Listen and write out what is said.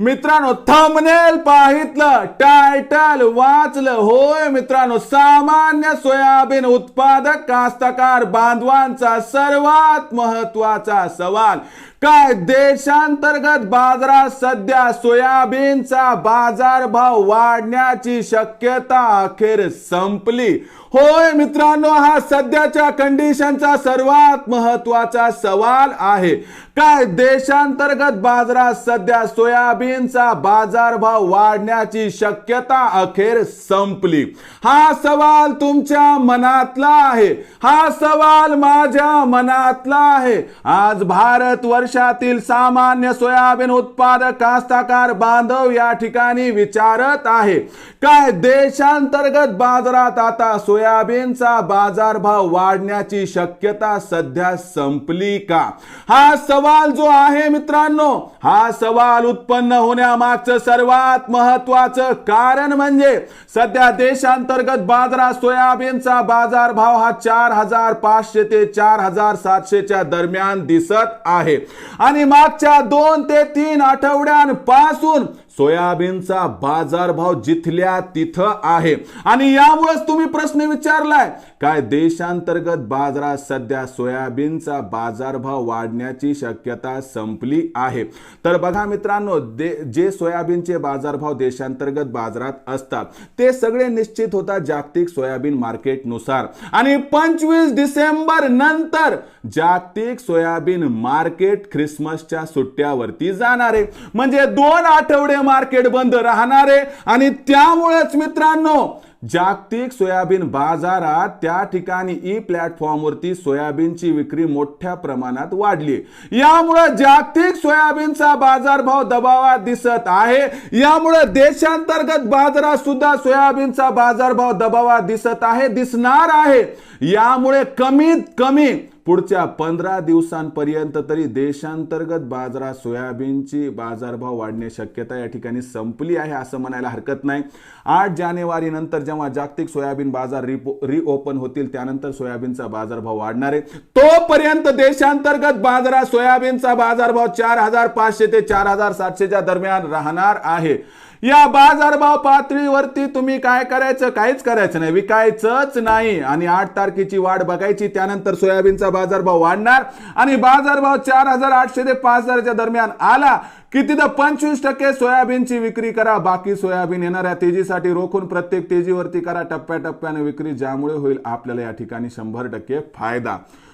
मित्रांनो thumbnail पाहितलं title वाचलं. होय मित्रांनो सामान्य सोयाबीन उत्पादक कास्तकार बांधवांचा सर्वात महत्त्वाचा सवाल काय देशांतर्गत बाजारात सध्या सोयाबीनचा बाजारभाव वाढण्याची शक्यता अखेर संपली? होय मित्रांनो हा सध्याच्या कंडिशनचा सर्वात महत्त्वाचा सवाल आहे. काय देशांतर्गत बाजारात सध्या सोयाबीन सोयाबीनचा बाजारभाव वाढण्याची शक्यता अखेर संपली. हा सवाल तुमच्या मनातला आहे. हा सवाल माझ्या मनातला आहे. आज भारत वर्षातील सामान्य सोयाबीन उत्पादक कास्ताकार बांधव या ठिकाणी विचारत आहे. काय देशांतर्गत बाजारात आता सोयाबीनचा बाजारभाव वाढण्याची शक्यता सध्या संपली का? हा सवाल जो आहे मित्रांनो हा सवाल उत्पन्न होण्यामागचं सर्वात महत्वाचं कारण म्हणजे सध्या देशांतर्गत बाजारात सोयाबीनचा बाजारभाव हा चार हजार पाचशे ते चार हजार सातशेच्या दरम्यान दिसत आहे. आणि मागच्या दोन ते तीन आठवड्यांपासून सोयाबीनचा बाजारभाव जिथल्या तिथं आहे. आणि यामुळेच तुम्ही प्रश्न विचारलाय काय देशांतर्गत बाजारात सध्या सोयाबीनचा बाजारभाव वाढण्याची शक्यता संपली आहे? तर बघा मित्रांनो दे जे सोयाबीनचे बाजारभाव देशांतर्गत बाजारात असतात ते सगळे निश्चित होतात जागतिक सोयाबीन मार्केटनुसार. आणि पंचवीस डिसेंबर नंतर जागतिक सोयाबीन मार्केट ख्रिसमसच्या सुट्ट्यावरती जाणार. आहे म्हणजे दोन आठवडे मार्केट बंद राहणार. आहे आणि त्यामुळेच मित्रांनो जागतिक सोयाबीन बाजारात त्या ठिकाणी ई प्लॅटफॉर्मवरती सोयाबीनची विक्री मोठ्या प्रमाणात वाढली. यामुळे जागतिक सोयाबीनचा बाजारभाव दबावात दिसत आहे. यामुळे देशांतर्गत बाजारात सुद्धा सोयाबीनचा बाजारभाव दबावात दिसत आहे दिसणार आहे. यामुळे कमीत कमी पुढच्या पंधरा दिवसांपर्यंत तरी देशांतर्गत बाजारात सोयाबीनची बाजारभाव वाढण्याची शक्यता या ठिकाणी संपली आहे असं म्हणायला हरकत नाही. आठ जानेवारी नंतर जेव्हा जागतिक सोयाबीन बाजार रिपो रिओपन होतील त्यानंतर सोयाबीनचा बाजारभाव वाढणार आहे. तोपर्यंत देशांतर्गत बाजारात सोयाबीनचा बाजारभाव चार हजार पाचशे ते चार हजार सातशेच्या दरम्यान राहणार आहे. या बाजारभाव पातळीवरती तुम्ही काय करायचं? काहीच करायचं नाही. विकायचंच नाही. आणि आठ तारखेची वाट बघायची. त्यानंतर सोयाबीनचा बाजारभाव वाढणार. आणि बाजारभाव चार हजार आठशे ते पाच हजारच्या दरम्यान आला की तिथं पंचवीस टक्के सोयाबीनची विक्री करा. बाकी सोयाबीन येणाऱ्या तेजीसाठी रोखून प्रत्येक तेजीवरती करा. टप्प्याटप्प्याने विक्री ज्यामुळे होईल आपल्याला या ठिकाणी शंभर टक्के फायदा.